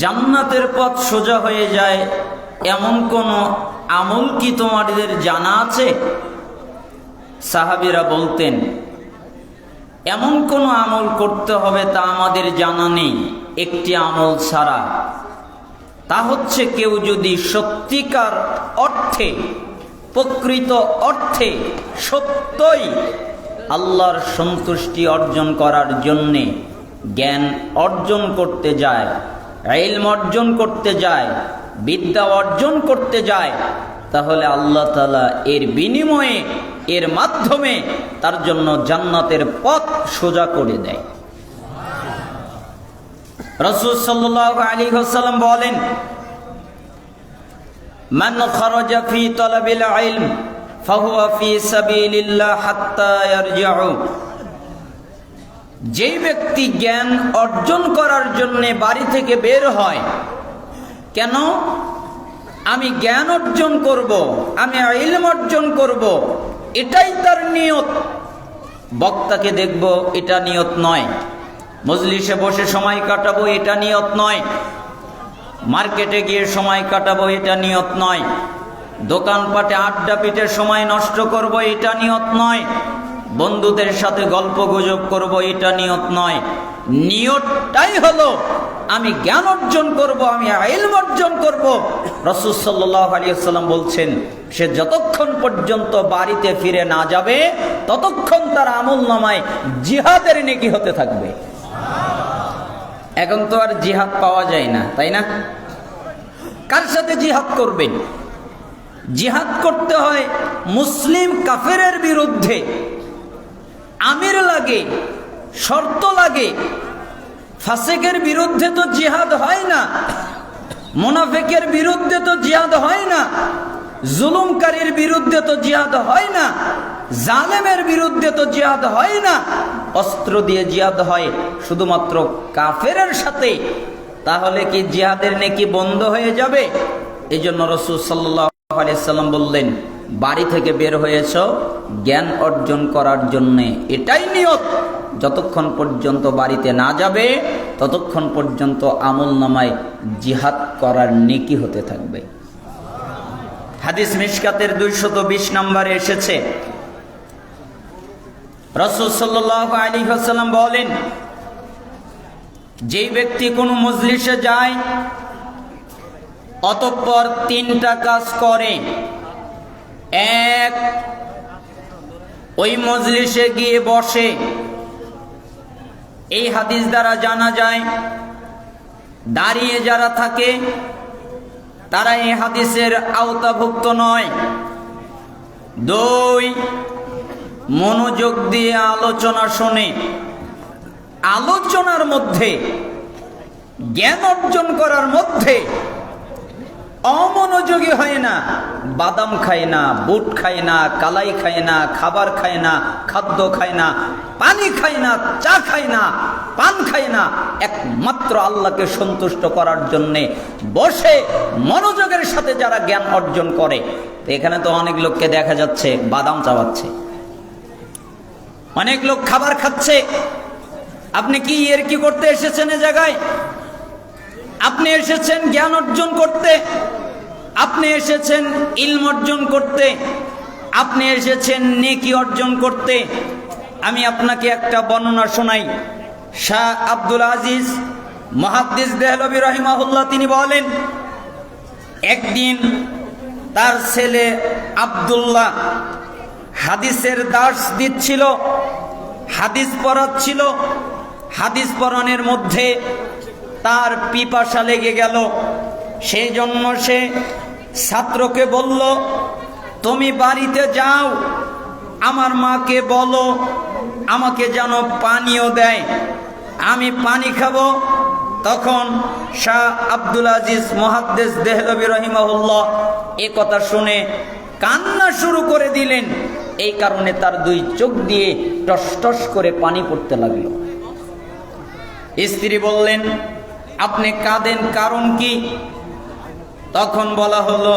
জান্নাতের পথ সোজা হয়ে যায়, এমন কোন আমল কি তোমাদের জানা আছে? সাহাবিরা বলতেন, এমন কোন আমল করতে হবে তা আমাদের জানা নেই, একটি আমল ছাড়া। তা হচ্ছে কেউ যদি সত্যিকার অর্থে, প্রকৃত অর্থে সত্যই আল্লাহর সন্তুষ্টি অর্জন করার জন্যে জ্ঞান অর্জন করতে যায় ইলম অর্জন করতে যায়, বিদ্যা অর্জন করতে যায়, তাহলে আল্লাহ তালা এর বিনিময়ে, এর মাধ্যমে তার জন্য জান্নাতের পথ সোজা করে দেয়। রসুল সাল্লাহ আলী হাসালাম বলেন, মান খরজা ফি তলাবিল ইলম, ফাহুয়া ফি সাবিলিল্লাহ হাত্তা ইয়ারজিউ। যেই ব্যক্তি জ্ঞান অর্জন করার জন্য বাড়ি থেকে বের হয়, কেন? আমি জ্ঞান অর্জন করব, আমি ইলম অর্জন করব, এটাই তার নিয়ত। বক্তাকে দেখব, এটা নিয়ত নয়। মজলিসে বসে সময় কাটাবো, এটা নিয়ত নয়। মার্কেটে গিয়ে সময় কাটাবো, এটা নিয়ত নয়। দোকানপাটে আড্ডা পিটে সময় নষ্ট করব, এটা নিয়ত নয়। বন্ধুদের সাথে গল্প গুজব করব, এটা নিয়ত নয়। নিয়তটাই হলো, আমি জ্ঞান অর্জন করব, আমি আইলম অর্জন করব। রসুল সাল্লাহ আলিয়াল্লাম বলছেন, সে যতক্ষণ পর্যন্ত বাড়িতে ফিরে না যাবে, ততক্ষণ তার আমল নামায় জিহাদের নেকি হতে থাকবে। এখন তো আর জিহাদ পাওয়া যায় না, তাই না? কার সাথে জিহাদ করবেন? জিহাদ করতে হয় মুসলিম কাফেরের বিরুদ্ধে। আমির লাগে, শর্ত লাগে। ফাসেকের বিরুদ্ধে তো জিহাদ হয় না, মোনাফেকের বিরুদ্ধে তো জিহাদ হয় না, জুলুমকারীর বিরুদ্ধে তো জিহাদ হয় না, জালেমের বিরুদ্ধে তো জিহাদ হয় না। অস্ত্র দিয়ে জিহাদ হয় শুধুমাত্র কাফেরের সাথে, তাহলে কি জিহাদের নেকি বন্ধ হয়ে যাবে? এই জন্য রসুল সাল্লাম বললেন বাড়ি থেকে বের হয়েছ, জ্ঞান অর্জন করার জন্যে এটাই নিয়ত। যতক্ষণ পর্যন্ত বাড়িতে না যাবে, ততক্ষণ পর্যন্ত আমল নামায় জিহাদ করার নেকি হতে থাকবে। হাদিস মিসকাতের দুইশত বিশ নম্বরে এসেছে, রসুল বলেন, যেই ব্যক্তি কোনো মজলিসে যায়, অতঃপর তিনটা কাজ করে। এক, ওই মজলিসে গিয়ে বসে। এই হাদিস দ্বারা জানা যায়, দাঁড়িয়ে যারা থাকে, তারা এই হাদিসের আওতাভুক্ত নয়। দুই, মনোযোগ দিয়ে আলোচনা শোনে। আলোচনার মধ্যে, জ্ঞান অর্জন করার মধ্যে অমনোযোগী হয় না। বাদাম খায় না, বুট খায় না, কালাই খায় না, খাবার খায় না, খাদ্য খায় না, পানি খায় না, চা খায় না, পান খায় না। একমাত্র আল্লাহকে সন্তুষ্ট করার জন্যে বসে মনোযোগের সাথে যারা জ্ঞান অর্জন করে এখানে তো অনেক লোককে দেখা যাচ্ছে, বাদাম চাবাচ্ছে অনেক লোক খাবার খাচ্ছে। আপনি কি এর কি করতে এসেছেন এ জায়গায়? আপনি এসেছেন জ্ঞান অর্জন করতে, আপনি এসেছেন ইলম অর্জন করতে, আপনি এসেছেন নেকি অর্জন করতে। আমি আপনাকে একটা বর্ণনা শোনাই। শাহ আব্দুল আজিজ মহাদ্দিস দেহলবী রহিমাহুল্লাহ তিনি বলেন, একদিন তার ছেলে আবদুল্লাহ হাদিসের দাস দিচ্ছিল, হাদিস পড়াচ্ছিল। হাদিস পড়ানোর মধ্যে তার পিপাসা লেগে গেল। সেই জন্য সে ছাত্রকে বলল, তুমি বাড়িতে যাও, আমার মাকে বলো, আমাকে যেন পানিও দেয়। আমি পানি খাব। তখন শাহ আব্দুল আজিজ মহাদ্দেশ দেহলবি রহিমাহুল্লাহ এ কথা শুনে কান্না শুরু করে দিলেন। এই কারণে তার দুই চোখ দিয়ে টস টস করে পানি পড়তে লাগল। স্ত্রী বললেন আপনি কাঁদেন কারণ কি? তখন বলা হলো,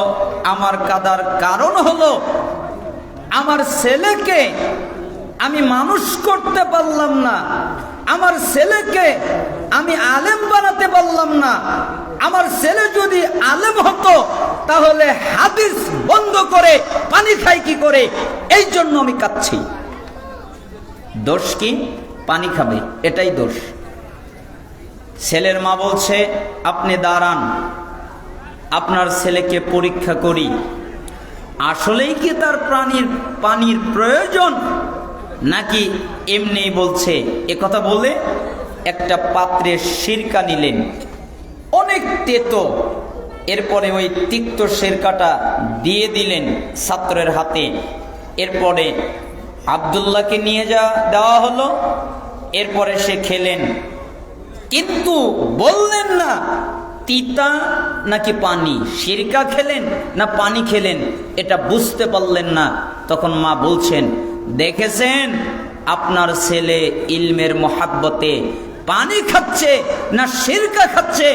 আমার কাদার কারণ হলো, আমার ছেলেকে আমি মানুষ করতে পারলাম না, আমার ছেলেকে আমি আলেম বানাতে পারলাম না, আমার ছেলে যদি আলেম হতো, তাহলে হাদিস বন্ধ করে, পানি খাই কি করে? এই জন্য আমি কাঁদছি। দোষ কি? পানি খাবে, এটাই দোষ। ছেলের মা বলছে, আপনি দাঁড়ান, আপনার ছেলেকে পরীক্ষা করি। আসলেই কি তার প্রাণীর পানির প্রয়োজন? নাকি এমনি বলছে কথা বলে একটা পাত্রে সিরকা নিলেন, অনেক তেতো, এরপরে ওই তিক্ত সিরকাটা দিয়ে দিলেন ছাত্রের হাতে। এরপরে আবদুল্লাহকে নিয়ে যা দেওয়া হলো, এরপরে সে খেলেন। কিন্তু বললেন না, তিতা নাকি পানি? সিরকা খেলেন না পানি খেলেন? এটা বুঝতে পারলেন না। তখন মা বলছেন, দেখেছেন আপনার ছেলে ইলমের মহাব্বতে পানি খাচ্ছে না সিরকা খাচ্ছে?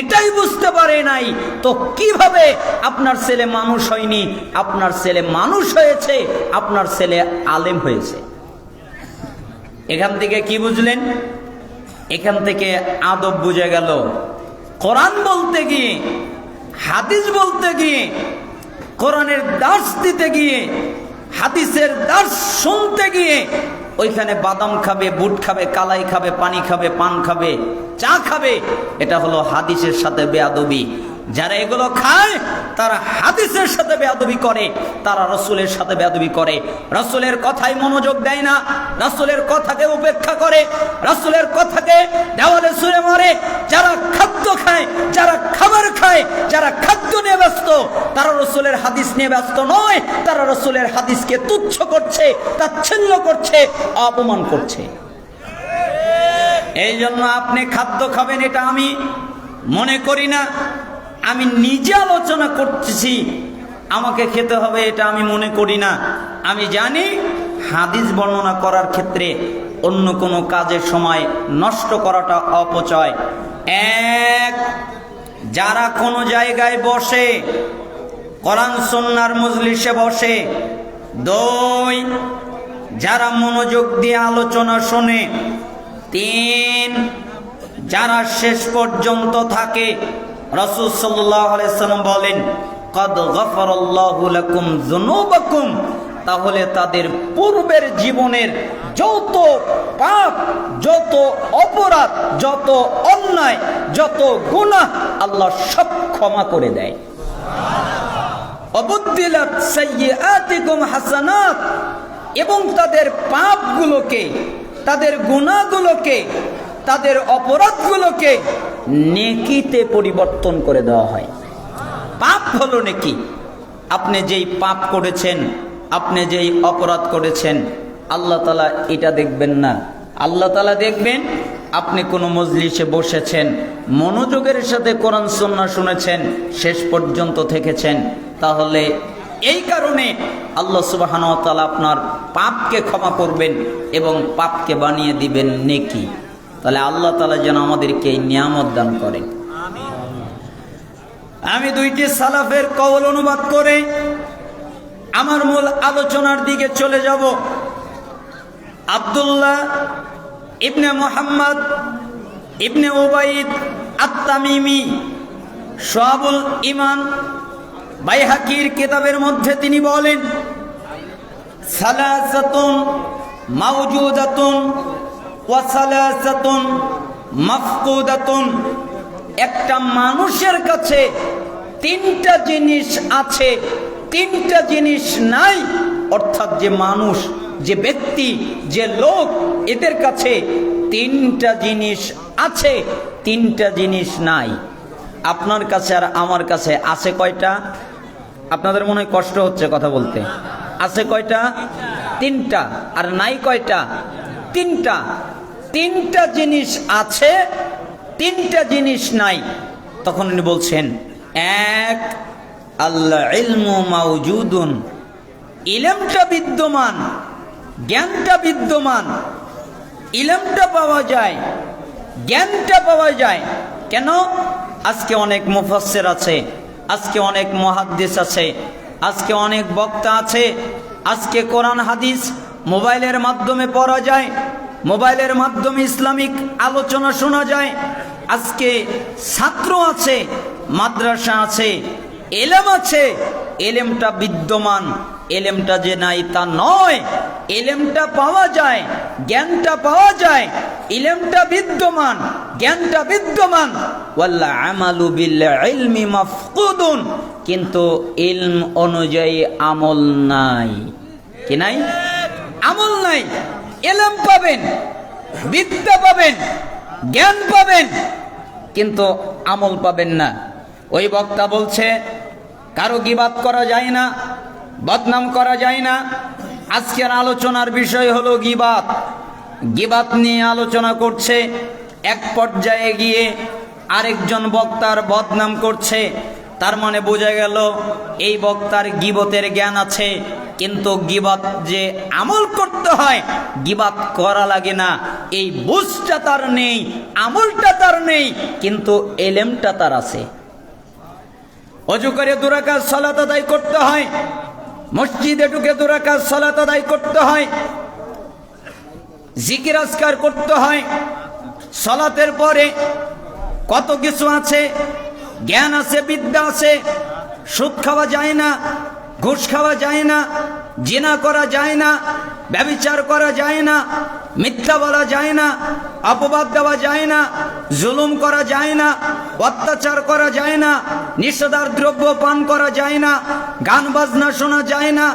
এটাই বুঝতে পারে নাই। তো কীভাবে আপনার ছেলে মানুষ হয়নি? আপনার ছেলে মানুষ হয়েছে, আপনার ছেলে আলেম হয়েছে। এখান থেকে কি বুঝলেন? এখান থেকে আদব বুঝে গেল। কোরআন বলতে গিয়ে, হাদিস বলতে গিয়ে, কোরআনের দাস দিতে গিয়ে, হাদিসের দাস শুনতে গিয়ে, ওইখানে বাদাম খাবে, বুট খাবে, কালাই খাবে, পানি খাবে, পান খাবে, চা খাবে, এটা হলো হাদিসের সাথে বেয়াদবি। যারা এগুলো খায়, তারা হাদিসের সাথে বেয়াদবি করে, তারা রসুলের সাথে বেয়াদবি করে। রসুলের কথায় মনোযোগ দেয় না, রসুলের কথাকে উপেক্ষা করে, রসুলের কথাকে দেওয়ালে সুরে মারে। যারা খাদ্য খায়, যারা খাবার খায়, যারা খাদ্য নিয়ে ব্যস্ত, তারা রসুলের হাদিস নিয়ে ব্যস্ত নয়, তারা রসুলের হাদিসকে তুচ্ছ করছে, তাচ্ছিল্য করছে, অপমান করছে। এই জন্য আপনি খাদ্য খাবেন, এটা আমি মনে করি না। আমি নিজে আলোচনা করতেছি, আমাকে খেতে হবে এটা আমি মনে করি না। আমি জানি হাদিস বর্ণনা করার ক্ষেত্রে অন্য কোনো কাজের সময় নষ্ট করাটা অপচয়। এক, যারা কোনো জায়গায় বসে করান সন্ন্যার মজলিসে বসে। দুই, যারা মনোযোগ দিয়ে আলোচনা শোনে। তিন, যারা শেষ পর্যন্ত থাকে রসুল সাল্লাম বলেন, কদ গফরল্লাহু লাকুম যুনুবাকুম তাহলে তাদের পূর্বের জীবনের যত পাপ, যত অপরাধ, যত অন্যায়, যত গুনাহ আল্লাহ সব ক্ষমা করে দেয়। অবুদ্দিলাত সাইয়্যাতিকুম হাসানাত, এবং তাদের পাপগুলোকে, তাদের গুণাগুলোকে তাদের অপরাধগুলোকে নেকিতে পরিবর্তন করে দেওয়া হয়। পাপ হলো নেকি? আপনি যেই পাপ করেছেন, আপনি যেই অপরাধ করেছেন, আল্লাহ তালা এটা দেখবেন না। আল্লাহ তালা দেখবেন, আপনি কোনো মজলিসে বসেছেন, মনোযোগের সাথে কোরআন সন্না শুনেছেন, শেষ পর্যন্ত থেকেছেন, তাহলে এই কারণে আল্লাহ সুবাহান তালা আপনার পাপকে ক্ষমা করবেন এবং পাপকে বানিয়ে দিবেন নেকি। তাহলে আল্লাহ তালা যেন আমাদেরকে এই নিয়ামত দান করেন। আমি দুইটি সালাফের কবল অনুবাদ করে আমার মূল আলোচনার দিকে চলে যাব। আব্দুল্লাহ ইবনে মোহাম্মদ ইবনে ওবাইদ আত্মামিমি সোহাবুল ইমান বাইহাকির কিতাবের মধ্যে তিনি বলেন, সালাসাতুন মাউজুদাতুন একটা মানুষের কাছে তিনটা জিনিস আছে, তিনটা জিনিস নাই। অর্থাৎ যে মানুষ, যে ব্যক্তি, যে লোক, এদের কাছে তিনটা জিনিস আছে, তিনটা জিনিস নাই। আপনার কাছে আর আমার কাছে আছে কয়টা? আপনাদের মনে হয় কষ্ট হচ্ছে কথা বলতে। আছে কয়টা? তিনটা। আর নাই কয়টা? তিনটা। তিনটা জিনিস আছে, তিনটা জিনিস নাই। তখন উনি বলছেন, এক, আল্লাহ ইলমু মাউজুদুন। ইলমটা বিদ্যমান, জ্ঞানটা বিদ্যমান। ইলমটা পাওয়া যায়, জ্ঞানটা পাওয়া যায়। কেন? আজকে অনেক মুফাসসির আছে, আজকে অনেক মহাদ্দেশ আছে, আজকে অনেক বক্তা আছে, আজকে কোরআন হাদিস মোবাইলের মাধ্যমে পড়া যায় মোবাইলের মাধ্যমে ইসলামিক আলোচনা শোনা যায়। আজকে ছাত্র আছে, মাদ্রাসা আছে, এলেম আছে। এলেমটা বিদ্যমান, এলেমটা যে নাই তা নয়। এলেমটা পাওয়া যায়, জ্ঞানটা পাওয়া যায়। ইলেমটা বিদ্যমান, জ্ঞানটা বিদ্যমান। আমালু কিন্তু ইলম অনুযায়ী আমল নাই। কি নাই? আমল নাই। এলেম পাবেন, বিদ্যা পাবেন, জ্ঞান পাবেন, কিন্তু আমল পাবেন না। ওই বক্তা বলছে, কারও গিবাদ করা যায় না, বদনাম করা যায় না। আজকের আলোচনার বিষয় হলো গিবাদ গিবাদ নিয়ে আলোচনা করছে, এক পর্যায়ে গিয়ে আরেকজন বক্তার বদনাম করছে তার মানে বোঝা গেল এই বক্তার গিবতের জ্ঞান আছে, কিন্তু গিবাত যে আমল করতে হয়, গিবাত করা লাগে না। এই বুঝটা তার নেই, আমলটা তার নেই, কিন্তু এলেমটা তার আছে। অজু করে দুরাকাজ সলাত আদায় করতে হয়, মসজিদে ঢুকে দুরাকাজ সালাত আদায় করতে হয়, জিকির আজকার করতে হয়, সলাতের পরে কত কিছু আছে জ্ঞান আছে বিদ্যা আছে সুদ খাওয়া যায় না ঘুষ খাওয়া যায় না জিনা করা যায় না ব্যবিচার করা যায় না মিথ্যা বলা যায় না অপবাদ দেওয়া যায় না জুলুম করা যায় না অত্যাচার করা যায় না নিষেধার দ্রব্য পান করা যায় না গান বাজনা শোনা যায় না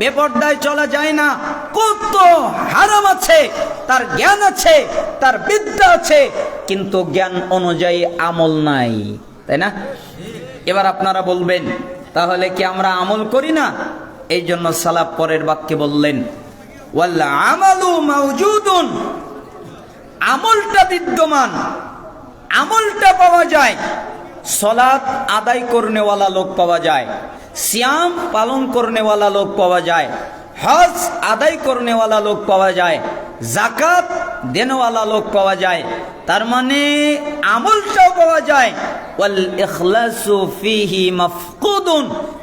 বেপর্দায় চলা যায় না কত হারাম আছে তার জ্ঞান আছে তার বিদ্যা আছে কিন্তু জ্ঞান অনুযায়ী আমল নাই তাই না? এবার আপনারা বলবেন, তাহলে কি আমরা আমল করি না? এই জন্য সালাপ পরের বাক্যে বললেন আমলটা বিদ্যমান, আমলটা পাওয়া যায়। সলাৎ আদায় করনেওয়ালা লোক পাওয়া যায়, সিয়াম পালন করনেওয়ালা লোক পাওয়া যায়, হজ আদায় করনেওয়ালা লোক পাওয়া যায় জাকাত দেনওয়ালা লোক পাওয়া যায়। তার মানে আমলটাও পাওয়া যায়।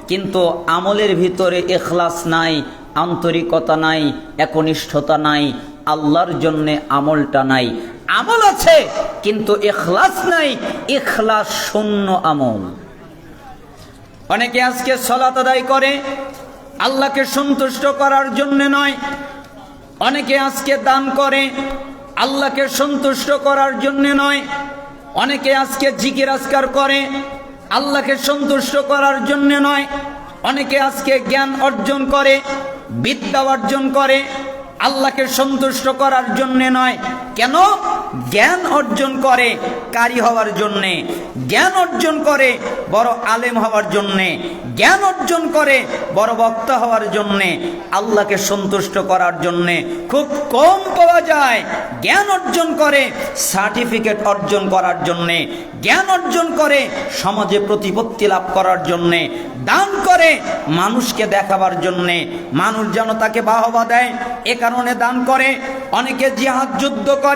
কিন্তু আমলের ভিতরে ইখলাস নাই, আন্তরিকতা নাই, একনিষ্ঠতা নাই, আল্লাহর জন্যে আমলটা নাই। আমল আছে, কিন্তু এখলাস নাই। এখলাস শূন্য আমল। অনেকে আজকে সলাত আদায় করে, আল্লাহকে সন্তুষ্ট করার জন্য নয় অনেকে আজকে দান করে, আল্লাহকে সন্তুষ্ট করার জন্য নয়। অনেকে আজকে জিকির আজকার করে, আল্লাহকে সন্তুষ্ট করার জন্যে নয়। অনেকে আজকে জ্ঞান অর্জন করে, বিদ্যা অর্জন করে, আল্লাহকে সন্তুষ্ট করার জন্যে নয়। কেন? জ্ঞান অর্জন করে কারি হওয়ার জন্যে। জ্ঞান অর্জন করে বড় আলেম হওয়ার জন্যে। জ্ঞান অর্জন করে বড় বক্তা হওয়ার জন্যে। আল্লাহকে সন্তুষ্ট করার জন্যে। খুব কম পাওয়া যায় জ্ঞান অর্জন করে সার্টিফিকেট অর্জন করার জন্যে। জ্ঞান অর্জন করে সমাজে প্রতিপত্তি লাভ করার জন্যে। দান করে মানুষকে দেখাবার জন্যে। মানুষ যেন তাকে বাহবা দেয়। এ কারণে দান করে। অনেকে জিহাদ যুদ্ধ করে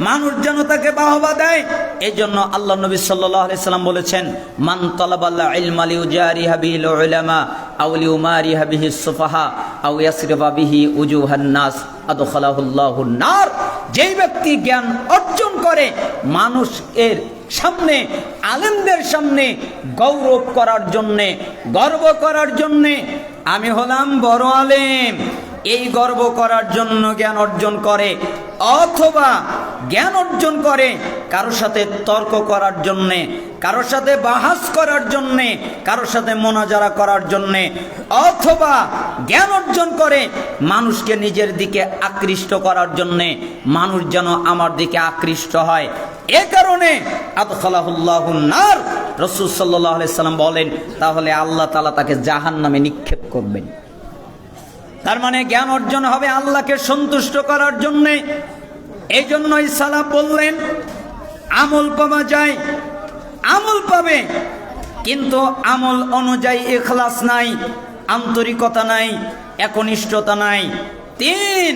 মানুষ যেন তাকে বাহবা দেয়। এই জন্য আল্লাহ নবী সাল্লাম বলেছেন, মান তলাবাল্লা ইলমালি যেই ব্যক্তি জ্ঞান অর্জন করে, মানুষ এর সামনে, আলেমদের সামনে গৌরব করার জন্যে, গর্ব করার জন্যে, আমি হলাম বড় আলেম। এই গর্ব করার জন্য জ্ঞান অর্জন করে অথবা জ্ঞান অর্জন করে কারোর সাথে তর্ক করার জন্যে কারোর সাথে বাহাস করার জন্যে কারোর সাথে মোনাজারা করার জন্যে, অথবা জ্ঞান অর্জন করে মানুষকে নিজের দিকে আকৃষ্ট করার জন্যে মানুষ যেন আমার দিকে আকৃষ্ট হয়। এ কারণে নার। রসুল সাল্লাহ সাল্লাম বলেন, তাহলে আল্লাহ তালা তাকে জাহান নামে নিক্ষেপ করবেন। তার মানে জ্ঞান অর্জন হবে আল্লাহকে সন্তুষ্ট করার জন্যে। এই জন্যই সালাম বললেন, আমল পাওয়া যায়, আমল পাবে, কিন্তু আমল অনুযায়ী এখলাস নাই, আন্তরিকতা নাই, একনিষ্ঠতা নাই। তিন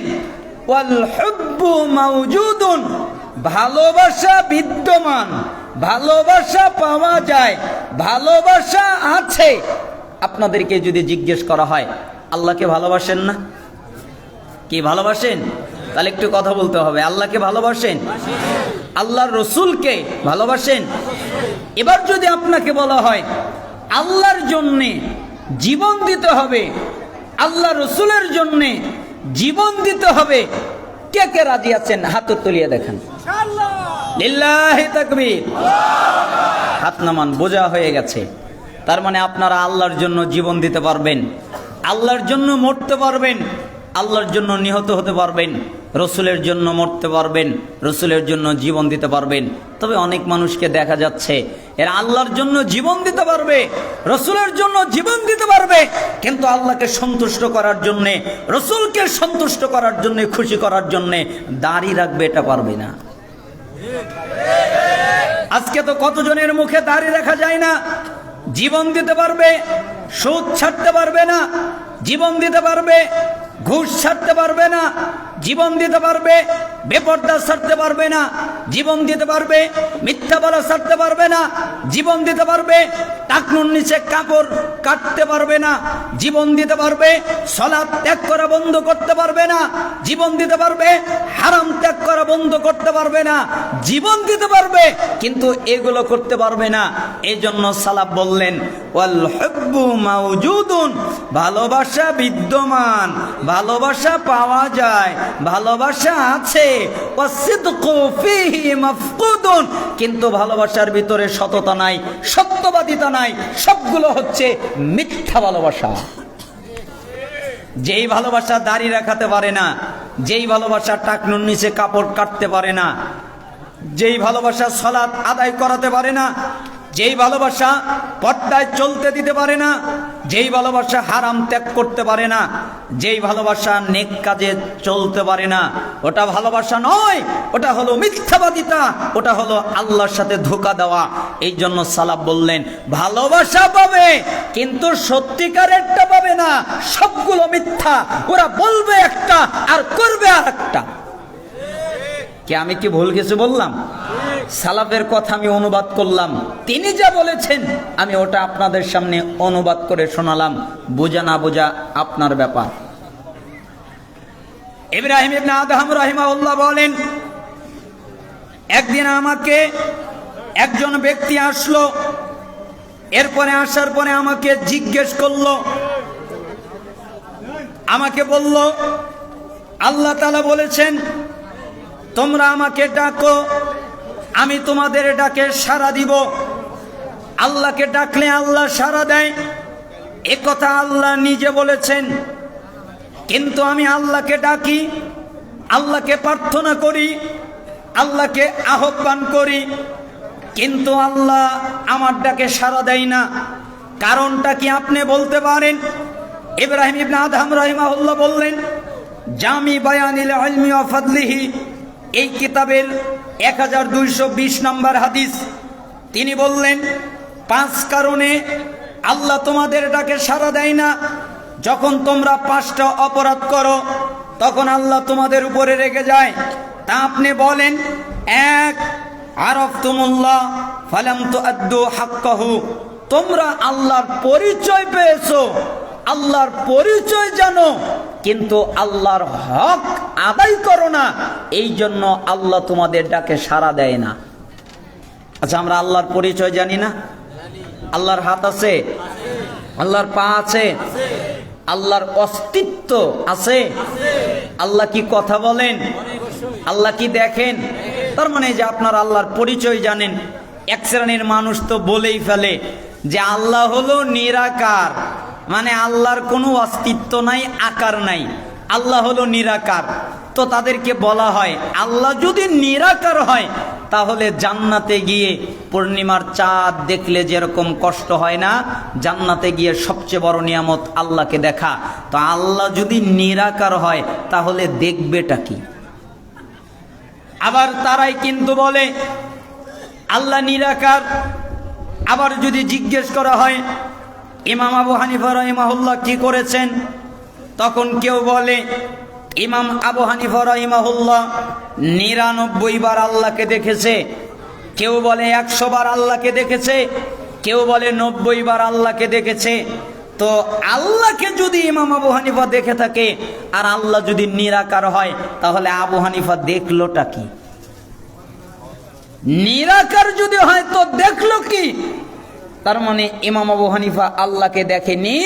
ভালোবাসা বিদ্যমান, ভালোবাসা পাওয়া যায়, ভালোবাসা আছে। আপনাদেরকে যদি জিজ্ঞেস করা হয় আল্লাহকে ভালোবাসেন না? কি ভালোবাসেন? তাহলে একটু কথা বলতে হবে। আল্লাহকে ভালোবাসেন? আল্লাহর রসুলকে ভালোবাসেন? এবার যদি আপনাকে বলা হয় আল্লাহর জন্যে জীবন দিতে হবে আল্লাহ রসুলের জন্যে জীবন দিতে হবে কে কে রাজি আছেন? হাত তুলিয়ে দেখেন। তাকবীর। হাত নামান বোঝা হয়ে গেছে। তার মানে আপনারা আল্লাহর জন্য জীবন দিতে পারবেন। আল্লাহর জন্য মরতে পারবেন, আল্লাহর জন্য নিহত হতে পারবেন, রসুলের জন্য মরতে পারবেন, রসুলের জন্য জীবন দিতে পারবেন। তবে অনেক মানুষকে দেখা যাচ্ছে, এরা আল্লাহর জন্য জীবন দিতে পারবে, রসুলের জন্য জীবন দিতে পারবে, কিন্তু আল্লাহকে সন্তুষ্ট করার জন্যে, রসুলকে সন্তুষ্ট করার জন্যে, খুশি করার জন্যে দাড়ি রাখবে এটা পারবে না। আজকে তো কতজনের মুখে দাঁড়িয়ে রাখা যায় না? জীবন দিতে পারবে সুদ ছাড়তে পারবে না জীবন দিতে পারবে ঘুষ ছাড়তে পারবে না জীবন দিতে পারবে, বেপর্দা ছাড়তে পারবে না, জীবন দিতে পারবে, মিথ্যা বলা ছাড়তে পারবে না, জীবন দিতে পারবে, টাকনুর নিচে কাপড় কাটতে পারবে না, জীবন দিতে পারবে, সলাপ ত্যাগ করা বন্ধ করতে পারবে না, জীবন দিতে পারবে, হারাম ত্যাগ করা বন্ধ করতে পারবে না, জীবন দিতে পারবে, কিন্তু এগুলো করতে পারবে না। এই জন্য সালাব বললেন ভালোবাসা বিদ্যমান, ভালোবাসা পাওয়া যায় ভালোবাসা আছে। কিন্তু ভালোবাসার ভিতরে সততা নাই, সত্যবাদিতা নাই, সবগুলো হচ্ছে মিথ্যা ভালোবাসা। যেই ভালোবাসা দাড়ি রাখাতে পারে না, যেই ভালোবাসা টাকনুর নিচে কাপড় কাটতে পারে না, যেই ভালোবাসা সলাৎ আদায় করাতে পারে না, যেই ভালোবাসা পর্দায় চলতে দিতে পারে না, যেই ভালোবাসা হারাম ত্যাগ করতে পারে না যেই ভালোবাসা নেক কাজে চলতে পারে না, ওটা ভালোবাসা নয়, ওটা হলো মিথ্যাবাদিতা, ওটা হলো আল্লাহর সাথে ধোকা দেওয়া। এই জন্য সালাব বললেন, ভালোবাসা পাবে, কিন্তু সত্যিকারেরটা পাবে না, সবগুলো মিথ্যা, ওরা বলবে একটা আর করবে আর একটা কি আমি কি ভুল কিছু বললাম? সালাফের কথা আমি অনুবাদ করলাম। তিনি যা বলেছেন, আমি ওটা আপনাদের সামনে অনুবাদ করে শোনালাম। বোঝা না বোঝা আপনার ব্যাপার। ইব্রাহিম ইবনে আদহাম রাহিমাহুল্লাহ বলেন, একদিন আমাকে একজন ব্যক্তি আসলো, এরপরে আসার পরে আমাকে জিজ্ঞেস করল, আমাকে বলল, আল্লাহ তালা বলেছেন তোমরা আমাকে ডাকো, আমি তোমাদের ডাকে সাড়া দিব। আল্লাহকে ডাকলে আল্লাহ সাড়া দেয়। এ কথা আল্লাহ নিজে বলেছেন। কিন্তু আমি আল্লাহকে ডাকি, আল্লাহকে প্রার্থনা করি, আল্লাহকে আহ্বান করি। কিন্তু আল্লাহ আমার ডাকে সাড়া দেয় না। কারণটা কি আপনি বলতে পারেন? ইব্রাহিম ইবনে আদহাম রাহিমাহুল্লাহ বললেন, জামি বায়ানিল ইলমি ওয়া ফাদলিহি এই কিতাবের এক হাজার দুইশো বিশ নম্বর হাদিস। তিনি বললেন, পাঁচ কারণে আল্লাহ তোমাদের ডাকে সাড়া দেয় না। যখন তোমরা পাঁচটা অপরাধ করো, তখন আল্লাহ তোমাদের উপরে রেগে যায়। তা আপনি বলেন, এক তোমরা আল্লাহর পরিচয় পেয়েছ, আল্লাহর পরিচয় জানো। কিন্তু আল্লাহর হক আদায় করো না। এই জন্য আল্লাহ তোমাদের ডাকে সাড়া দেয় না। আচ্ছা আমরা আল্লাহর পরিচয় জানি না? আল্লাহর হাত আছে? আল্লাহর পা আছে? আল্লাহর অস্তিত্ব আছে? আল্লাহ কি কথা বলেন? আল্লাহ কি দেখেন? তার মানে যে আপনার আল্লাহর পরিচয় জানেন। এক শ্রেণির মানুষ তো বলেই ফেলে যে আল্লাহ হলো নিরাকার। মানে আল্লাহর কোনো অস্তিত্ব নাই, আকার নাই। আল্লাহ হলো নিরাকার। তো তাদেরকে বলা হয়, আল্লাহ যদি নিরাকার হয়, তাহলে জান্নাতে গিয়ে পূর্ণিমার চাঁদ দেখলে যেরকম কষ্ট হয় না, জান্নাতে গিয়ে সবচেয়ে বড় নিয়ামত আল্লাহকে দেখা। তো আল্লাহ যদি নিরাকার হয়, তাহলে দেখবেটা কি? আবার তারাই কিন্তু বলে, আল্লাহ নিরাকার। আবার যদি জিজ্ঞেস করা হয় ইমাম আবু হানিফা রহিমাহুল্লাহ কি করেছেন? তখন কেউ বলে, ইমাম আবু হানিফা রহিমাহুল্লাহ নিরানব্বই বার আল্লাহকে দেখেছে। কেউ বলে, একশো বার আল্লাহকে দেখেছে। কেউ বলে, নব্বই বার আল্লাহকে দেখেছে। তো আল্লাহকে যদি ইমাম আবু হানিফা দেখে থাকে, আর আল্লাহ যদি নিরাকার হয়, তাহলে আবু হানিফা দেখলোটা কি? নিরাকার যদি হয়, তো তার মানে ইমাম আবু হানিফা আল্লাহকে দেখেনি,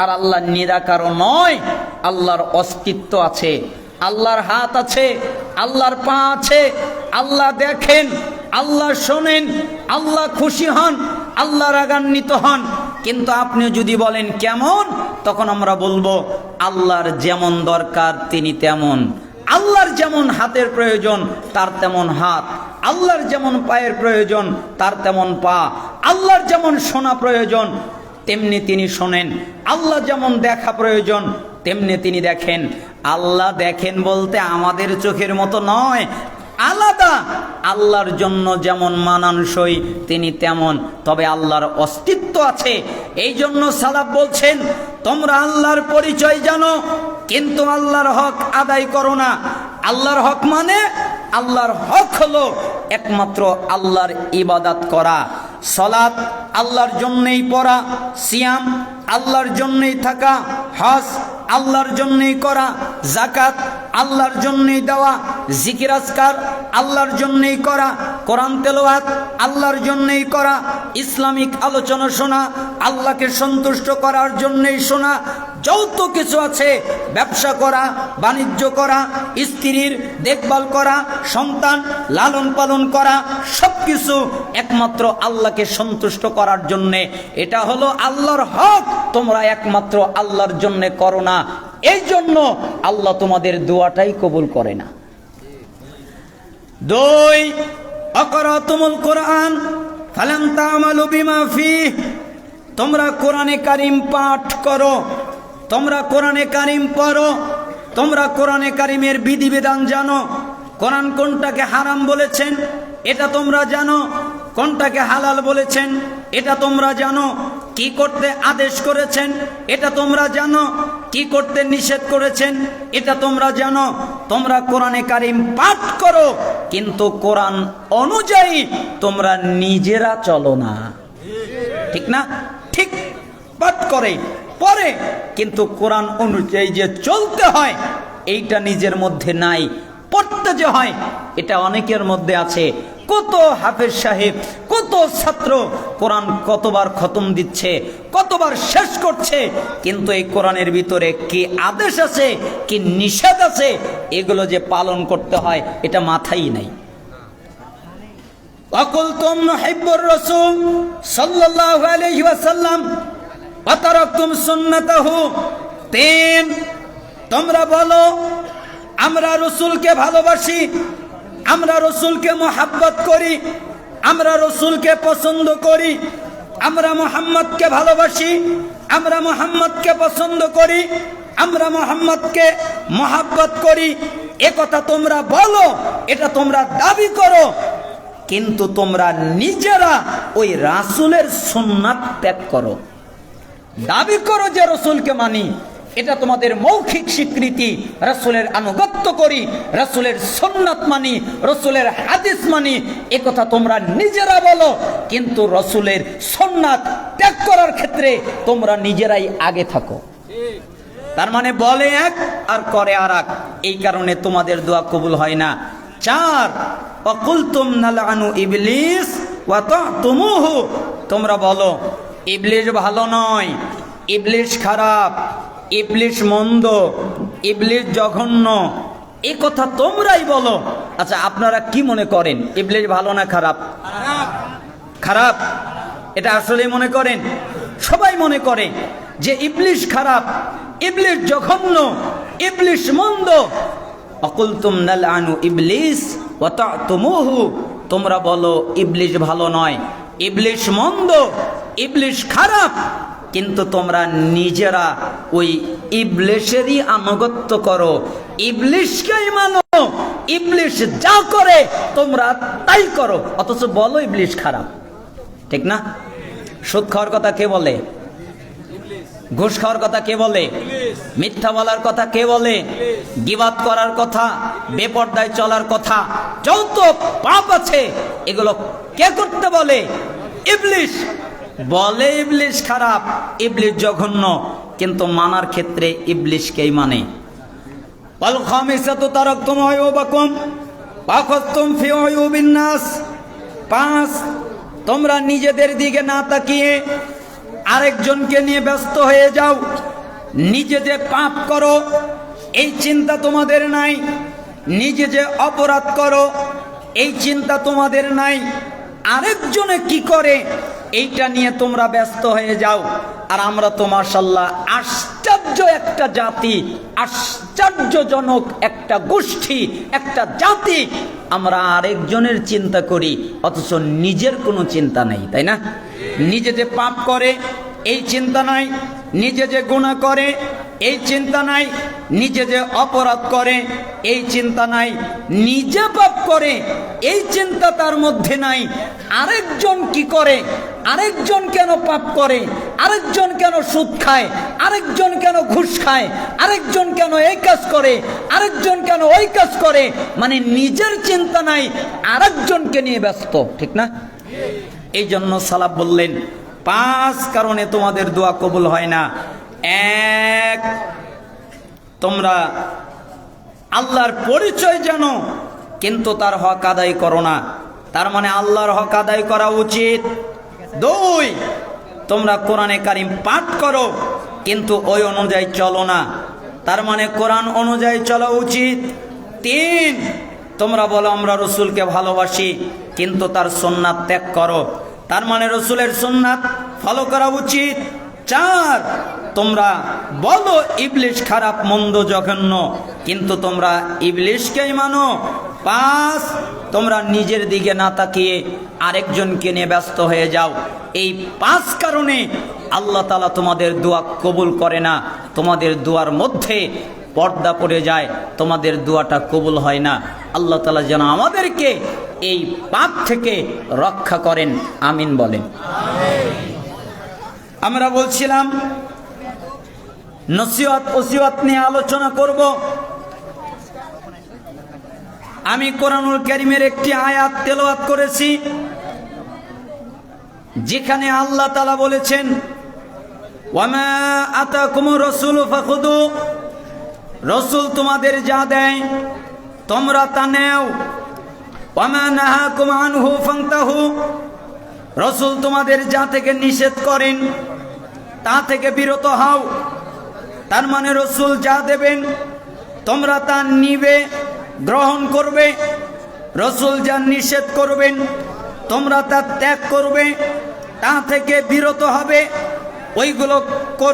আর আল্লাহ নিরাকারও নয়, আল্লাহর অস্তিত্ব আছে, আল্লাহর হাত আছে, আল্লাহর পা আছে, আল্লাহ দেখেন, আল্লাহ শোনেন, আল্লাহ খুশি হন, আল্লাহ রাগান্বিত হন। কিন্তু আপনি যদি বলেন কেমন, তখন আমরা বলব, আল্লাহর যেমন দরকার তিনি তেমন। আল্লাহর যেমন হাতের প্রয়োজন, তার তেমন হাত। আল্লাহর যেমন পায়ের প্রয়োজন, তার তেমন পা। আল্লাহর যেমন শোনা প্রয়োজন, তেমনি তিনি শোনেন। আল্লাহ যেমন দেখা প্রয়োজন, তেমনি তিনি দেখেন। আল্লাহ দেখেন বলতে আমাদের চোখের মতো নয় আলাদা। আল্লাহর জন্য যেমন মানানসই, তিনি তেমন। তবে আল্লাহর অস্তিত্ব আছে। এই জন্য সালাব বলছেন, তোমরা আল্লাহর পরিচয় জানো, কিন্তু আল্লাহর হক আদায় করো না। আল্লাহর হক মানে আল্লাহর হক হলো একমাত্র আল্লাহর ইবাদাত করা। সলাৎ আল্লাহর জন্যই পড়া, সিয়াম আল্লাহর জন্যই থাকা, হজ আল্লাহর জন্যই করা জাকাত আল্লাহর জন্যই দেওয়া জিকির আজকার আল্লাহর জন্যই করা কোরআন তেলাওয়াত, আল্লাহর জন্যই করা ইসলামিক আলোচনা শোনা, আল্লাহকে সন্তুষ্ট করার জন্যই শোনা যৌথ কিছু আছে ব্যবসা করা, বাণিজ্য করা, স্ত্রীর দেখভাল করা, সন্তান লালন পালন করা সব কিছু একমাত্র আল্লাহকে সন্তুষ্ট করার জন্যে। এটা হলো আল্লাহর হক, তোমরা একমাত্র আল্লাহর জন্যে করো না। এই জন্য আল্লাহ তোমাদের দোয়াটাই কবুল করে না। দুই, অকরাতুমুল কোরআন, ফালাম বিমা ফিহ, তোমরা কোরআনে কারিম পাঠ করো, তোমরা কোরআনে কারিম পড়ো, তোমরা কোরআনে কারিমের বিধিবিধান জানো, কোরআন কোনটাকে হারাম বলেছেন এটা তোমরা জানো, কোনটাকে হালাল বলেছেন এটা তোমরা জানো, কি করতে আদেশ করেছেন এটা তোমরা জানো কি করতে নিষেধ করেছেন, এটা তোমরা জানো। তোমরা কোরআনে কারিম পাঠ করো, কিন্তু কোরআন অনুযায়ী তোমরা নিজেরা চলো না। ঠিক না? ঠিক পাঠ করে পরে কিন্তু কোরআন অনুযায়ী যে চলতে হয়, এইটা নিজের মধ্যে নাই, পড়তে যে হয়, এটা অনেকের মধ্যে আছে। কত হাফেজ সাহেব, কত ছাত্র, কোরআন কতবার খতম দিচ্ছে, কতবার শেষ করছে, কিন্তু এই কোরআনের ভিতরে কি আদেশ আছে, কি নিষেধ আছে, এগুলো যে পালন করতে হয়, এটা মাথাই নাই। নহিব্বুর রাসূল তিন, তোমরা বলো, আমরা রসুলকে ভালোবাসি আমরা রসুলকে মোহাব্বত করি, আমরা রসুলকে পছন্দ করি, আমরা মোহাম্মদকে ভালোবাসি, আমরা মোহাম্মদকে পছন্দ করি, আমরা মোহাম্মদকে মোহাব্বত করি। এ কথা তোমরা বলো, এটা তোমরা দাবি করো। কিন্তু তোমরা নিজেরা ওই রাসুলের সুন্নাত ত্যাগ করো। দাবি করো যে রসুলকে মানি। এটা তোমাদের মৌখিক স্বীকৃতি। রসুলের আনুগত্য করি, রসুলের সন্ন্যত মানি, রসুলের হাদিস মানি, এ কথা তোমরা নিজেরা বলো। কিন্তু রসুলের সন্ন্যাত ত্যাগ করার ক্ষেত্রে তোমরা নিজেরাই আগে থাকো। তার মানে বলে এক আর করে আর এই কারণে তোমাদের দোয়া কবুল হয় না। চার, অকুলতুম নালানু ইবলিস তোমরা বলো ইবলিশ ভালো নয় ইবলিশ খারাপ। ইবলিশ মন্দ, ইবলিশ জঘন্য এই কথা তোমরাই বলো। আচ্ছা আপনারা কি মনে করেন? ইবলিশ ভালো না খারাপ? খারাপ। এটা আসলে মনে করেন? সবাই মনে করে যে ইবলিশ খারাপ, ইবলিশ জঘন্য, ইবলিশ মন্দ। অকুলতুম নাল আনু ইবলিস তুমুহু তোমরা বলো, ইবলিশ ভালো নয়, ইবলিশ মন্দ, ইবলিশ খারাপ। কিন্তু তোমরা নিজেরা ওই ইবলিশেরই আনুগত্য করো। ইবলিশকেই মানো। ইবলিশ যা করে, তোমরা তাই করো। অথচ বলো ইবলিশ খারাপ। ঠিক না? সুদ খাওয়ার কথা কে বলে? ঘুষ খাওয়ার কথা কে বলে? মিথ্যা বলার কথা কে বলে? গিবাদ করার কথা, বেপর্দায় চলার কথা যত পাপ আছে, এগুলো কে করতে বলে? ইবলিশ। বলে ইবলিশ খারাপ, ইবলিশ জঘন্য, কিন্তু মানার ক্ষেত্রে ইবলিশকেই মানে। বল খামিসাতু তারাকতুম আয়ুবাকুম পাখতুম ফি আয়ুবিন নাস। পাঁচ, তোমরা নিজেদের দিকে না তাকিয়ে আরেকজনকে নিয়ে ব্যস্ত হয়ে যাও। নিজে যে পাপ করো, এই চিন্তা তোমাদের নাই। নিজে যে অপরাধ করো, এই চিন্তা তোমাদের নাই। আরেকজনে কি করে এইটা নিয়ে তোমরা ব্যস্ত হয়ে যাও। আর আমরা তো মার্শাল্লাহ আশ্চর্য একটা জাতি, আশ্চর্যজনক একটা গোষ্ঠী, একটা জাতি। আমরা আরেকজনের চিন্তা করি, অথচ নিজের কোনো চিন্তা নেই, তাই না? নিজে যে পাপ করে এই চিন্তা নাই, নিজে যে গুণা করে, এই চিন্তা নাই, নিজে যে অপরাধ করে, এই চিন্তা নাই, নিজে পাপ করে, এই চিন্তা তার মধ্যে নাই। আরেকজন কি করে? আরেকজন কেন পাপ করে? আরেকজন কেন সুদ খায়? আরেকজন কেন ঘুষ খায়? আরেকজন কেন এই কাজ করে? আরেকজন কেন ওই কাজ করে? মানে নিজের চিন্তা নাই, আরেকজনকে নিয়ে ব্যস্ত, ঠিক না? এই জন্য সালাব বললেন পাঁচ কারণে তোমাদের দোয়া কবুল হয় না। এক, তোমরা আল্লাহর পরিচয় জানো, কিন্তু তার হক আদায় করো না। তার মানে আল্লাহর হক আদায় করা উচিত। দুই, তোমরা কোরআনে কারিম পাঠ করো, কিন্তু ওই অনুযায়ী চলো না। তার মানে কোরআন অনুযায়ী চলা উচিত। তিন, তোমরা বলো আমরা রসুলকে ভালোবাসি, কিন্তু তার সোননাথ ত্যাগ করো। তার মানে রসুলের সোননাথ ফলো করা উচিত। চার, তোমরা বলো ইবলিশ খারাপ, মন্দ, জঘন্য, কিন্তু তোমরা ইবলিশকেই মানো। পাঁচ, তোমরা নিজের দিকে না তাকিয়ে আরেকজনকে নিয়ে ব্যস্ত হয়ে যাও। এই পাঁচ কারণে আল্লাহ তালা তোমাদের দোয়া কবুল করে না। তোমাদের দোয়ার মধ্যে পর্দা পড়ে যায়, তোমাদের দোয়াটা কবুল হয় না। আল্লাহ তালা যেন আমাদেরকে এই পাপ থেকে রক্ষা করেন। আমিন বলেন। আমরা বলছিলাম, নসিহত ওসিহত নিয়ে আলোচনা করব। আমি কোরআনুল করিমের একটি আয়াত তেলাওয়াত করেছি, যেখানে আল্লাহ তালা বলেছেন ওয়ামা আতাকুম রসুল ফাখুদু রসুল তোমাদের যা দেয়, তোমরা তা নেও। রসুল তোমাদের যা থেকে নিষেধ করেন, তা থেকে বিরত হও। তার মানে রসুল যা দেবেন, তোমরা তা নিবে, গ্রহণ করবে। রসুল যা নিষেধ করবেন, তোমরা তা ত্যাগ করবে, তা থেকে বিরত হবে। ওইগুলো করবে